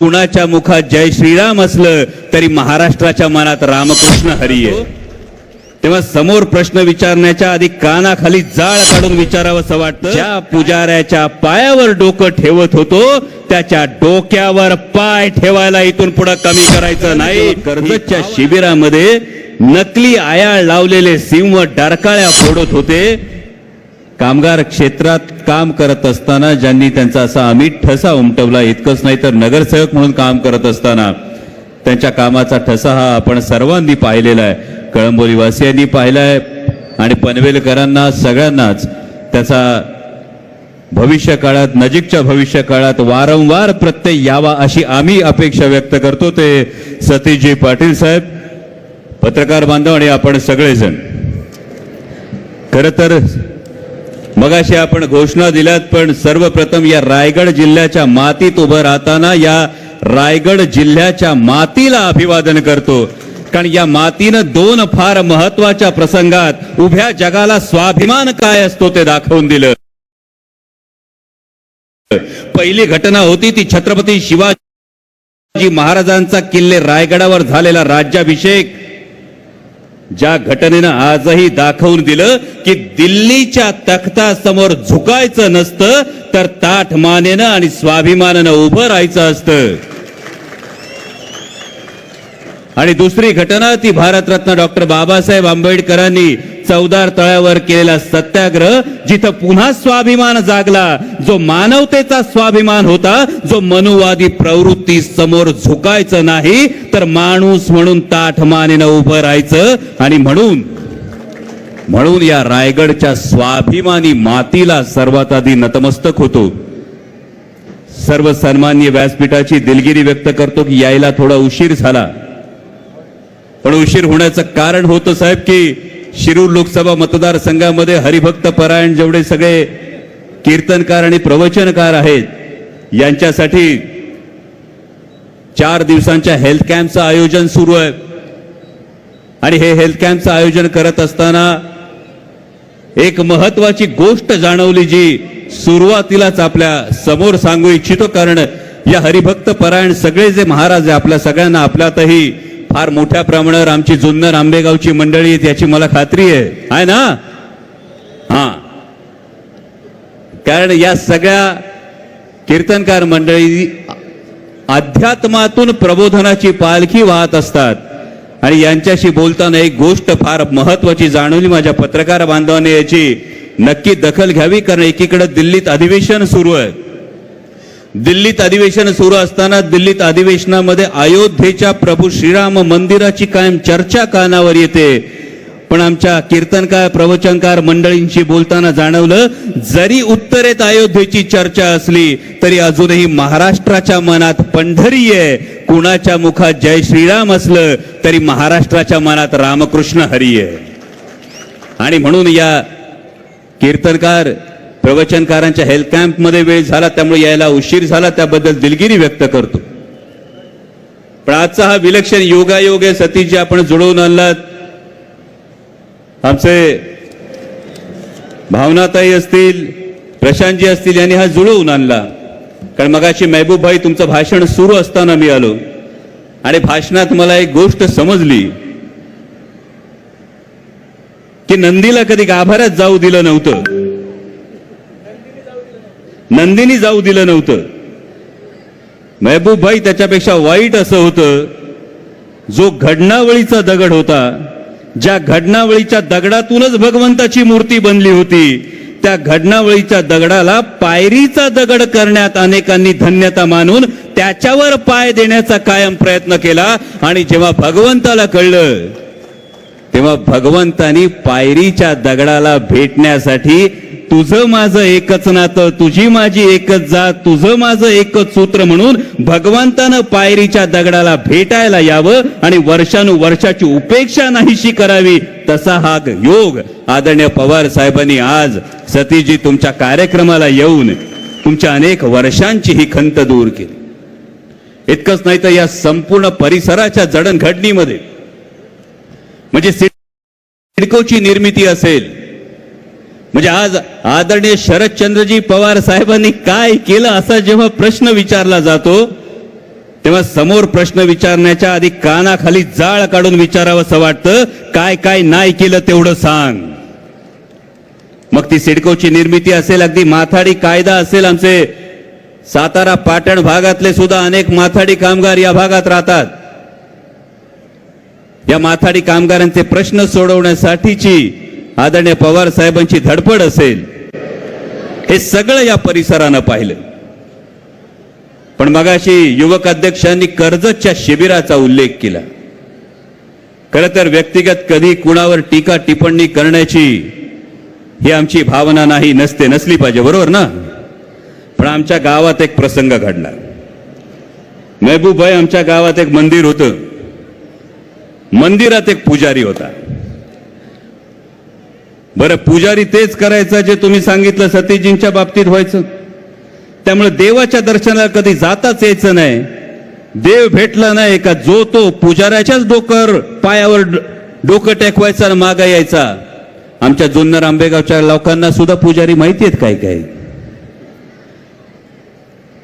कुणाच्या मुखात जय श्रीराम असलं तरी महाराष्ट्राच्या मनात रामकृष्ण हरी आहे. तेव्हा समोर प्रश्न विचारण्याच्या आधी कानाखाली जाळ काढून विचारावं असं वाटतं. ज्या पुजाऱ्याच्या पायावर डोकं ठेवत होतो त्याच्या डोक्यावर पाय ठेवायला इथून पुढे कमी करायचं नाही. कर्जतच्या शिबिरामध्ये नकली आयाळ लावलेले सिंह डरकाळ्या फोडत होते. कामगार क्षेत्रात काम करत असताना ज्यांनी त्यांचा असा अमिट ठसा उमटवला इतकंच नाही तर नगरसेवक म्हणून काम करत असताना त्यांच्या कामाचा ठसा हा आपण सर्वांनी पाहिलेला आहे. कळंबोलीवासियांनी आहे आणि पनवेलकरांना सगळ्यांनाच त्याचा भविष्य काळात नजीकच्या भविष्य काळात वारंवार प्रत्यय यावा अशी आम्ही अपेक्षा व्यक्त करतो. ते सतीशजी पाटील साहेब पत्रकार बांधव आणि आपण सगळेजण. खरं तर मगाशी आपण घोषणा दिल्यात पण सर्वप्रथम या रायगड जिल्ह्याच्या मातीत उभं राहताना या रायगड जिल्ह्याच्या मातीला अभिवादन करतो. कारण या मातीनं दोन फार महत्त्वाच्या प्रसंगात उभ्या जगाला स्वाभिमान काय असतो ते दाखवून दिलं. पहिली घटना होती ती छत्रपती शिवाजी महाराजांचा किल्ले रायगडावर झालेला राज्याभिषेक. ज्या घटनेनं आजही दाखवून दिलं की दिल्लीच्या तख्तासमोर झुकायचं नसतं तर ताठ मानेनं आणि स्वाभिमानानं उभं राहायचं असतं. आणि दुसरी घटना ती भारतरत्न डॉक्टर बाबासाहेब आंबेडकरांनी चौदार तळ्यावर केलेला सत्याग्रह जिथं पुन्हा स्वाभिमान जागला. जो मानवतेचा स्वाभिमान होता जो मनुवादी प्रवृत्ती समोर झुकायचं नाही तर माणूस म्हणून ताठ मानेनं उभं राहायचं आणि म्हणून म्हणून या रायगडच्या स्वाभिमानी मातीला सर्वात आधी नतमस्तक होतो. सर्व सन्मान्य व्यासपीठाची दिलगिरी व्यक्त करतो की यायला थोडा उशीर झाला. पण उशीर होण्याचं कारण होतं साहेब की शिरूर लोकसभा मतदारसंघामध्ये हरिभक्त परायण जेवढे सगळे कीर्तनकार आणि प्रवचनकार आहेत यांच्यासाठी चार दिवसांच्या हेल्थ कॅम्पचं आयोजन सुरू आहे. आणि हे हेल्थ कॅम्पचं आयोजन करत असताना एक महत्वाची गोष्ट जाणवली जी सुरुवातीलाच आपल्यासमोर सांगू इच्छितो कारण या हरिभक्त परायण सगळे जे महाराज आहे आपल्या सगळ्यांना आपल्यातही फार मोठ्या प्रमाणावर आमची जुन्नर आंबेगावची मंडळी आहेत याची मला खात्री आहे. आहे ना? हा. कारण या सगळ्या कीर्तनकार मंडळी अध्यात्मातून प्रबोधनाची पालखी वाहत असतात. आणि यांच्याशी बोलताना एक गोष्ट फार महत्वाची जाणवली माझ्या पत्रकार बांधवाने याची. नक्की दखल घ्यावी कारण एकीकडे दिल्लीत अधिवेशन सुरू आहे. दिल्लीत अधिवेशन सुरू असताना दिल्लीत अधिवेशनामध्ये अयोध्येच्या प्रभू श्रीराम मंदिराची कायम चर्चा कानावर येते. पण आमच्या कीर्तनकार प्रवचनकार मंडळींशी बोलताना जाणवलं जरी उत्तरेत अयोध्येची चर्चा असली तरी अजूनही महाराष्ट्राच्या मनात पंढरी आहे. कुणाच्या मुखात जय श्रीराम असलं तरी महाराष्ट्राच्या मनात रामकृष्ण हरी आहे. आणि म्हणून या कीर्तनकार प्रवचनकारांच्या हेल्थ कॅम्पमध्ये वेळ झाला त्यामुळे यायला उशीर झाला त्याबद्दल दिलगिरी व्यक्त करतो. पण आजचा हा विलक्षण योगायोग आहे सतीशजी आपण जुळवून आणलात. आमचे भावनाताई असतील प्रशांतजी असतील यांनी हा जुळवून आणला. कारण मगाशी महबूब भाई तुमचं भाषण सुरू असताना मी आलो. आणि भाषणात मला एक गोष्ट समजली. की नंदीला कधी गाभाऱ्यात जाऊ दिलं नव्हतं. नंदीनी जाऊ दिलं नव्हतं. महबूब भाई त्याच्यापेक्षा वाईट असं होतं जो घडणावळीचा दगड होता ज्या घडणावळीच्या दगडातूनच भगवंताची मूर्ती बनली होती त्या घडणावळीच्या दगडाला पायरीचा दगड करण्यात अनेकांनी धन्यता मानून त्याच्यावर पाय देण्याचा कायम प्रयत्न केला आणि जेव्हा भगवंताला कळलं तेव्हा भगवंतानी पायरीच्या दगडाला भेटण्यासाठी तुझं माझं एकच नातं तुझी माझी एकच जात तुझं माझं एकच सूत्र म्हणून भगवंतानं पायरीच्या दगडाला भेटायला यावं आणि वर्षानुवर्षाची उपेक्षा नाहीशी करावी तसा हा योग. आदरणीय पवार साहेबांनी आज सतीजी तुमच्या कार्यक्रमाला येऊन तुमच्या अनेक वर्षांची ही खंत दूर केली. इतकंच नाही तर या संपूर्ण परिसराच्या जडणघडणीमध्ये म्हणजे सिडकोची निर्मिती असेल म्हणजे आज आदरणीय शरदचंद्रजी पवार साहेबांनी काय केलं असा जेव्हा प्रश्न विचारला जातो तेव्हा समोर प्रश्न विचारण्याच्या आधी कानाखाली जाळ काढून विचारावंसं वाटतं काय काय नाही केलं तेवढं सांग. मग ती सिडकोची निर्मिती असेल अगदी माथाडी कायदा असेल आमचे सातारा पाटण भागातले सुद्धा अनेक माथाडी कामगार या भागात राहतात. या माथाडी कामगारांचे प्रश्न सोडवण्यासाठीची आदरणीय पवार साहेबांची धडपड असेल हे सगळं या परिसरानं पाहिलं. पण मगाशी युवक अध्यक्षांनी कर्जतच्या शिबिराचा उल्लेख केला. खरं तर व्यक्तिगत कधी कुणावर टीका टिप्पणी करण्याची ही आमची भावना नाही नसते नसली पाहिजे बरोबर ना? पण आमच्या गावात एक प्रसंग घडला. महबूब भाई आमच्या गावात एक मंदिर होतं. मंदिरात एक पुजारी होता. बरं पुजारी तेच करायचं जे तुम्ही सांगितलं सतीजींच्या बाबतीत व्हायचं. त्यामुळे देवाच्या दर्शनाला कधी जाताच यायचं नाही. देव भेटला नाही का जो तो पुजाऱ्याच्याच डोकर पायावर ड- डोकं टेकवायचा आणि मागा यायचा. आमच्या जुन्नर आंबेगावच्या लोकांना सुद्धा पुजारी माहिती आहेत काय काय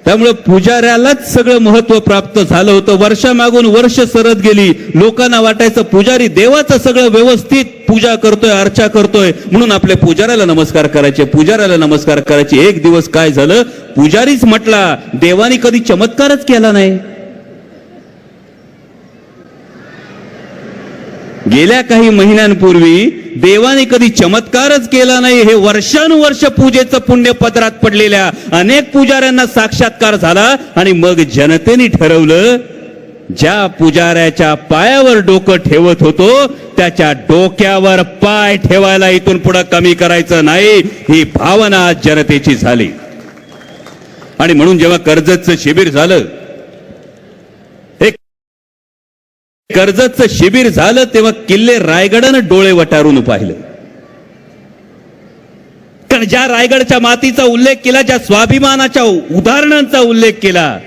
त्यामुळे पुजाऱ्यालाच सगळं महत्त्व प्राप्त झालं होतं. वर्षामागून वर्ष सरत गेली. लोकांना वाटायचं पुजारी देवाचं सगळं व्यवस्थित पूजा करतोय अर्चा करतोय. म्हणून आपल्या पुजाऱ्याला नमस्कार करायचे. पुजाऱ्याला नमस्कार करायचे. एक दिवस काय झालं? पुजारीच म्हटला देवाने कधी चमत्कारच केला नाही. गेल्या काही महिन्यांपूर्वी देवाने कधी चमत्कारच केला नाही हे वर्षानुवर्ष पूजेचं पुण्य पत्रात पडलेल्या अनेक पुजाऱ्यांना साक्षात्कार झाला आणि मग जनतेने ठरवलं ज्या पुजाऱ्याच्या पायावर डोकं ठेवत होतो त्याच्या डोक्यावर पाय ठेवायला इथून पुढे कमी करायचं नाही ही भावना आज जनतेची झाली. आणि म्हणून जेव्हा कर्जतचं शिबिर झालं एक कर्जतचं शिबिर झालं तेव्हा किल्ले रायगडानं डोळे वटारून पाहिलं. कारण ज्या रायगडच्या मातीचा उल्लेख केला ज्या स्वाभिमानाच्या उदाहरणांचा उल्लेख केला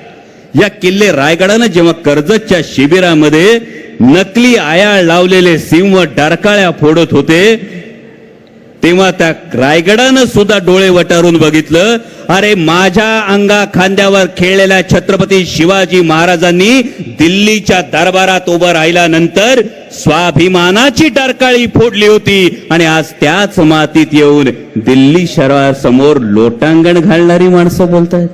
या किल्ले रायगडानं जेव्हा कर्जतच्या शिबिरामध्ये नकली आयाळ लावलेले सिंह डरकाळ्या फोडत होते तेव्हा त्या रायगडानं सुद्धा डोळे वटारून बघितलं अरे माझ्या अंगा खांद्यावर खेळलेल्या छत्रपती शिवाजी महाराजांनी दिल्लीच्या दरबारात उभं राहिल्यानंतर स्वाभिमानाची डरकाळी फोडली होती आणि आज त्याच मातीत येऊन दिल्ली शहरासमोर लोटांगण घालणारी माणसं बोलतायत.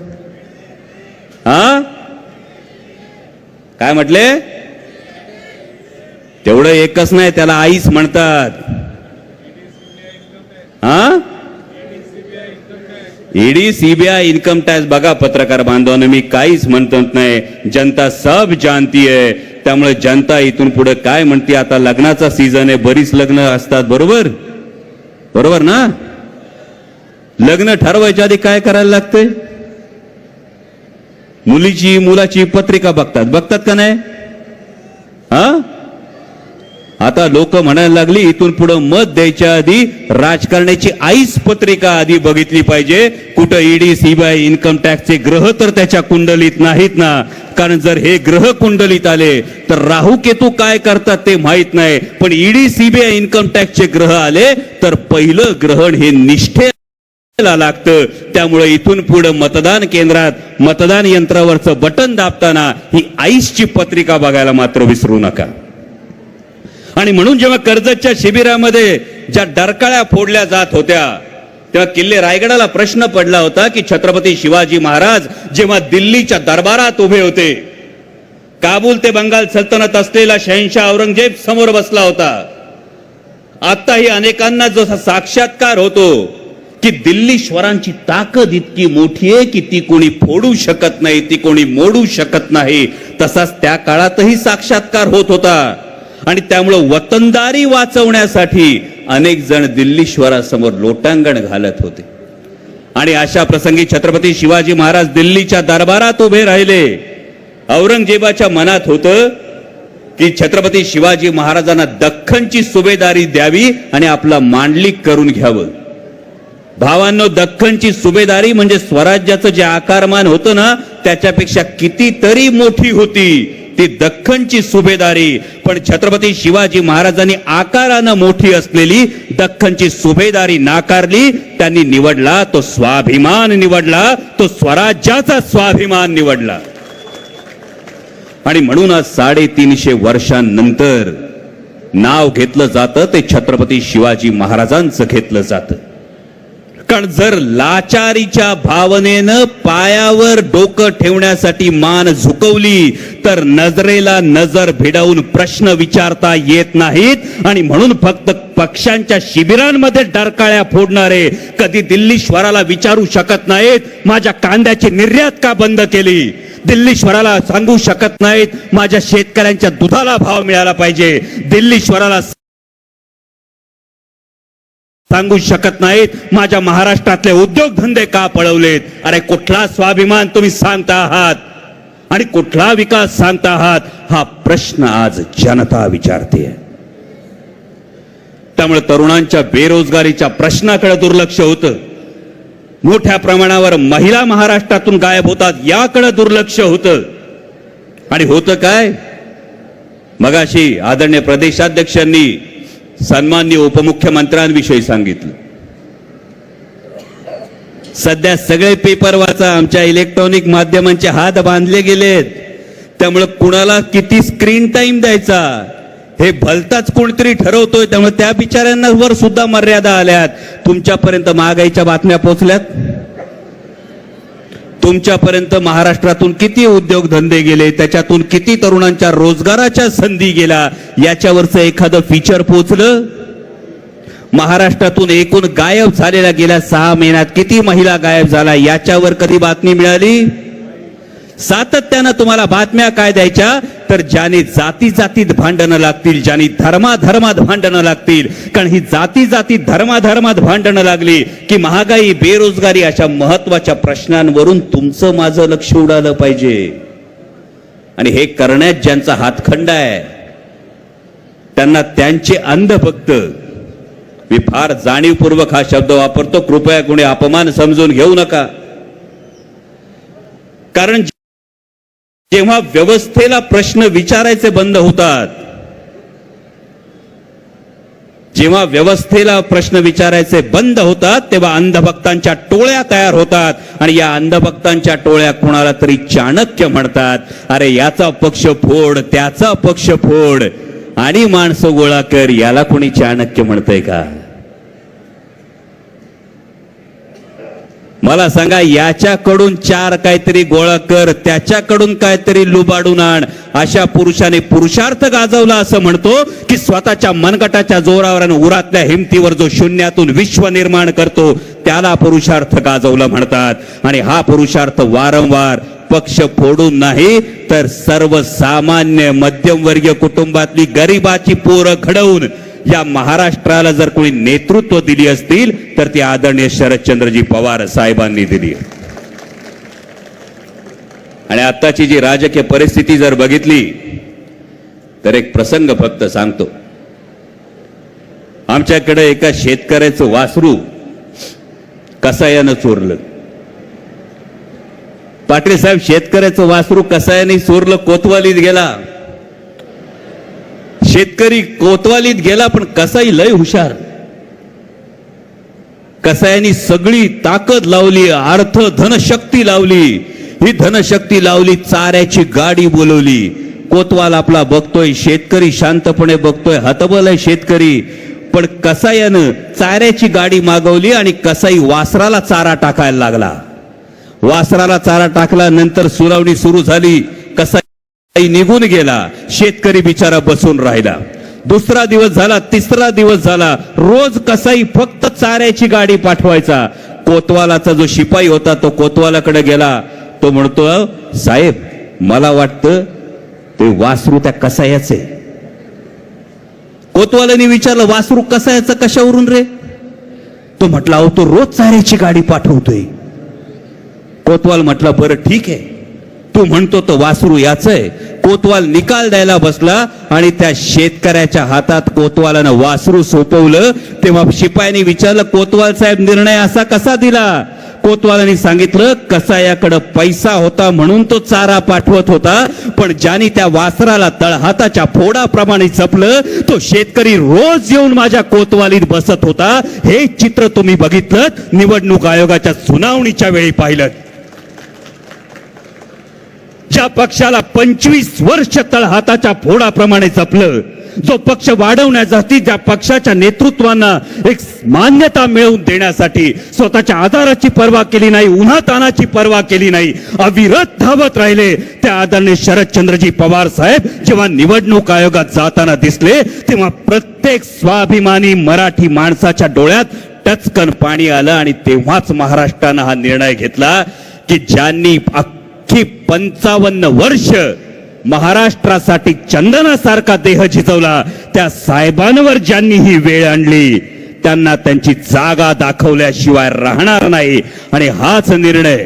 हा काय म्हटले? तेवढं एकच नाही त्याला आईच म्हणतात हा ईडी सीबीआय इन्कम टॅक्स बघा पत्रकार बांधवांनो मी काहीच म्हणत नाही जनता सब जानती आहे त्यामुळे जनता इथून पुढे काय म्हणते आता लग्नाचा सीझन आहे बरीच लग्न असतात बरोबर बरोबर ना लग्न ठरवायच्या आधी काय करायला लागतंय मुलीची मुलाची पत्रिका बघतात बघतात का नाही हा आता लोक म्हणायला लागली इथून पुढे मत द्यायच्या आधी राजकारणाची आईच पत्रिका आधी बघितली पाहिजे. कुठं ईडी सीबीआय इन्कम टॅक्सचे ग्रह तर त्याच्या कुंडलीत नाहीत ना. कारण जर हे ग्रह कुंडलीत आले तर राहू केतू काय करतात ते माहीत नाही. पण ईडी सीबीआय इन्कम टॅक्सचे ग्रह आले तर पहिलं ग्रहण हे निष्ठे लागतं. त्यामुळे इथून पुढे मतदान केंद्रात मतदान यंत्रावरचं बटन दाबताना ही आईसची पत्रिका बघायला मात्र विसरू नका. आणि म्हणून जेव्हा कर्जतच्या शिबिरामध्ये ज्या डरकाळ्या फोडल्या जात होत्या तेव्हा किल्ले रायगडाला प्रश्न पडला होता की छत्रपती शिवाजी महाराज जेव्हा दिल्लीच्या दरबारात उभे होते काबूल ते बंगाल सल्तनत असलेला शहनशाह औरंगजेब समोर बसला होता. आताही अनेकांना जसा साक्षात्कार होतो की दिल्लीश्वरांची ताकद इतकी मोठी आहे की ती कोणी फोडू शकत नाही ती कोणी मोडू शकत नाही तसाच त्या काळातही साक्षात्कार होत होता. आणि त्यामुळं वतनदारी वाचवण्यासाठी अनेक जण दिल्लीश्वरासमोर लोटांगण घालत होते. आणि अशा प्रसंगी छत्रपती शिवाजी महाराज दिल्लीच्या दरबारात उभे राहिले. औरंगजेबाच्या मनात होतं की छत्रपती शिवाजी महाराजांना दख्खनची सुभेदारी द्यावी आणि आपला मांडलिक करून घ्यावं. भावांनो दख्खनची सुभेदारी म्हणजे स्वराज्याचं जे आकारमान होतं ना त्याच्यापेक्षा कितीतरी मोठी होती ती दख्खनची सुभेदारी. पण छत्रपती शिवाजी महाराजांनी आकारानं मोठी असलेली दख्खनची सुभेदारी नाकारली त्यांनी निवडला तो स्वाभिमान निवडला तो स्वराज्याचा स्वाभिमान निवडला. आणि म्हणून आज साडेतीनशे वर्षांनंतर नाव घेतलं जातं ते छत्रपती शिवाजी महाराजांचं घेतलं जातं. कारण जर लाचारीच्या भावनेनं पायावर डोकं ठेवण्यासाठी मान झुकवली तर नजरेला नजर भिडवून प्रश्न विचारता येत नाहीत. आणि म्हणून फक्त पक्षांच्या शिबिरांमध्ये डरकाळ्या फोडणारे कधी दिल्लीश्वराला विचारू शकत नाहीत. माझ्या कांद्याची निर्यात का बंद केली? दिल्लीश्वराला सांगू शकत नाहीत. माझ्या शेतकऱ्यांच्या दुधाला भाव मिळाला पाहिजे. दिल्लीश्वराला सांगू शकत नाहीत. माझ्या महाराष्ट्रातले उद्योगधंदे का पळवलेत? अरे कुठला स्वाभिमान तुम्ही सांगता आहात? आणि कुठला विकास सांगता आहात? हा प्रश्न आज जनता विचारते. त्यामुळे तरुणांच्या बेरोजगारीच्या प्रश्नाकडे दुर्लक्ष होतं. मोठ्या प्रमाणावर महिला महाराष्ट्रातून गायब होतात याकडे दुर्लक्ष होतं. आणि होतं काय? मगाशी आदरणीय प्रदेशाध्यक्षांनी सन्मान्य उपमुख्यमंत्र्यांविषयी सांगितलं. सध्या सगळे पेपर वाचा आमच्या इलेक्ट्रॉनिक माध्यमांचे हात बांधले गेलेत. त्यामुळे कुणाला किती स्क्रीन टाइम द्यायचा? हे भलताच कोणतरी ठरवतोय त्यामुळे त्या बिचाऱ्यांना वर सुद्धा मर्यादा आल्यात. तुमच्यापर्यंत महागाईच्या बातम्या पोहोचल्यात? तुमच्यापर्यंत महाराष्ट्रातून किती उद्योगधंदे गेले त्याच्यातून किती तरुणांच्या रोजगाराच्या संधी गेल्या याच्यावरचं एखादं फीचर पोचलं? महाराष्ट्रातून एकूण गायब झालेल्या गेल्या सहा महिन्यात किती महिला गायब झाल्या याच्यावर कधी बातमी मिळाली? सातत्यानं तुम्हाला बातम्या काय द्यायच्या? तर ज्याने जाती जातीत भांडणं लागतील ज्याने धर्माधर्मात भांडणं लागतील कारण ही जाती जातीत धर्माधर्मात भांडणं लागली की महागाई बेरोजगारी अशा महत्त्वाच्या प्रश्नांवरून तुमचं माझं लक्ष उडालं पाहिजे. आणि हे करण्यात ज्यांचा हातखंड आहे त्यांना त्यांचे अंधभक्त मी फार जाणीवपूर्वक हा शब्द वापरतो कृपया कोणी अपमान समजून घेऊ नका. कारण जेव्हा व्यवस्थेला प्रश्न विचारायचे बंद होतात जेव्हा व्यवस्थेला प्रश्न विचारायचे बंद होतात तेव्हा अंधभक्तांच्या टोळ्या तयार होतात. आणि या अंधभक्तांच्या टोळ्या कोणाला तरी चाणक्य म्हणतात. अरे याचा पक्ष फोड त्याचा पक्ष फोड आणि माणसं गोळा कर याला कोणी चाणक्य म्हणतंय का? मला सांगा याच्याकडून चार काहीतरी गोळा कर त्याच्याकडून काहीतरी लुबाडून आण. अशा पुरुषाने पुरुषार्थ गाजवला असं म्हणतो की स्वतःच्या मनगटाच्या जोरावर आणि उरातल्या हिमतीवर जो शून्यातून विश्व निर्माण करतो त्याला पुरुषार्थ गाजवला म्हणतात. आणि हा पुरुषार्थ वारंवार पक्ष फोडून नाही तर सर्वसामान्य मध्यमवर्गीय कुटुंबातली गरिबाची पोरं घडवून या महाराष्ट्राला जर कोणी नेतृत्व दिली असतील तर ती आदरणीय शरदचंद्रजी पवार साहेबांनी दिली आणि आताची जी राजकीय परिस्थिती जर बघितली तर एक प्रसंग फक्त सांगतो. आमच्याकडे एका शेतकऱ्याचं वासरू कसायानं चोरलं. पाटील साहेब शेतकऱ्याचं वासरू कसायाने चोरलं कोतवालीत गेला. शेतकरी कोतवालीत गेला पण कसाई लय हुशार. कसायांनी सगळी ताकद लावली अर्थ धनशक्ती लावली. ही धनशक्ती लावली चाऱ्याची गाडी बोलवली. कोतवाल आपला बघतोय शेतकरी शांतपणे बघतोय हतबल आहे शेतकरी. पण कसायानं चाऱ्याची गाडी मागवली आणि कसाई वासराला चारा टाकायला लागला. वासराला चारा टाकला नंतर सुनावणी सुरू झाली. निघून गेला शेतकरी बिचारा बसून राहिला. दुसरा दिवस झाला तिसरा दिवस झाला रोज कसाही फक्त चाऱ्याची गाडी पाठवायचा. कोतवालाचा जो शिपाई होता तो कोतवालाकडे गेला. तो म्हणतो साहेब मला वाटतं ते वासरू त्या कसायाचे. कोतवालाने विचारलं वासरू कसायाचं कशावरून रे? तो म्हटला अहो तो रोज चाऱ्याची गाडी पाठवतोय. कोतवाल म्हटलं बरं ठीक आहे. तू म्हणतो तो वासरू याच आहे कोतवाल निकाल द्यायला बसला आणि त्या शेतकऱ्याच्या हातात कोतवालानं वासरू सोपवलं. तेव्हा शिपायाने विचारलं कोतवाल साहेब निर्णय असा कसा दिला? कोतवालाने सांगितलं कसा याकडं पैसा होता म्हणून तो चारा पाठवत होता पण ज्याने त्या वासराला तळहाताच्या फोडाप्रमाणे जपलं तो शेतकरी रोज येऊन माझ्या कोतवालीत बसत होता. हे चित्र तुम्ही बघितलं निवडणूक आयोगाच्या सुनावणीच्या वेळी पाहिलं. ज्या पक्षाला पंचवीस वर्ष तळहाताच्या फोडाप्रमाणे जपलं जो पक्ष वाढवण्यासाठी ज्या पक्षाच्या नेतृत्वांना एक मान्यता मिळवून देण्यासाठी स्वतःच्या आधाराची पर्वा केली नाही उन्हातानाची पर्वा केली नाही अविरत धावत राहिले त्या आदरणीय शरदचंद्रजी पवार साहेब जेव्हा निवडणूक आयोगात जाताना दिसले तेव्हा प्रत्येक स्वाभिमानी मराठी माणसाच्या डोळ्यात टचकन पाणी आलं आणि तेव्हाच महाराष्ट्रानं हा निर्णय घेतला की ज्यांनी अख्खी पंचावन्न वर्ष महाराष्ट्रासाठी चंदनासारखा देह झिजवला त्या साहेबांवर ज्यांनी ही वेळ आणली त्यांना त्यांची जागा दाखवल्याशिवाय राहणार नाही. आणि हाच निर्णय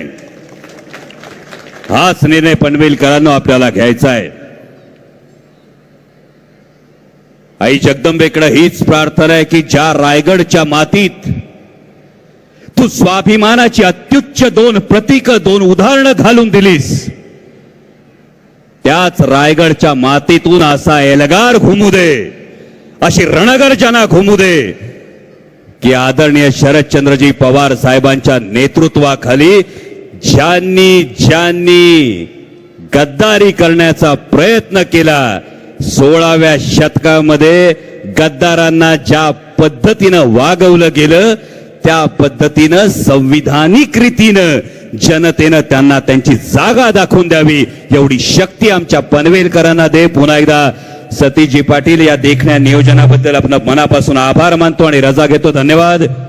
हाच निर्णय पनवेलकरांनो आपल्याला घ्यायचा आहे. आई जगदंबेकडे हीच प्रार्थना आहे की ज्या रायगडच्या मातीत तू स्वाभिमानाची अत्युच्च दोन प्रतीक दोन उदाहरणं घालून दिलीस. त्याच रायगडच्या मातीतून असा एलगार घुमू दे अशी रणगर्जना घुमू दे की आदरणीय शरदचंद्रजी पवार साहेबांच्या नेतृत्वाखाली ज्यांनी ज्यांनी गद्दारी करण्याचा प्रयत्न केला सोळाव्या शतकामध्ये गद्दारांना ज्या पद्धतीनं वागवलं गेलं त्या पद्धतीनं संविधानिक रीतीनं जनतेनं त्यांना त्यांची जागा दाखवून द्यावी एवढी शक्ती आमच्या पनवेलकरांना दे. पुन्हा एकदा सतीजी पाटील या देखण्या नियोजनाबद्दल आपण मनापासून आभार मानतो आणि रजा घेतो. धन्यवाद.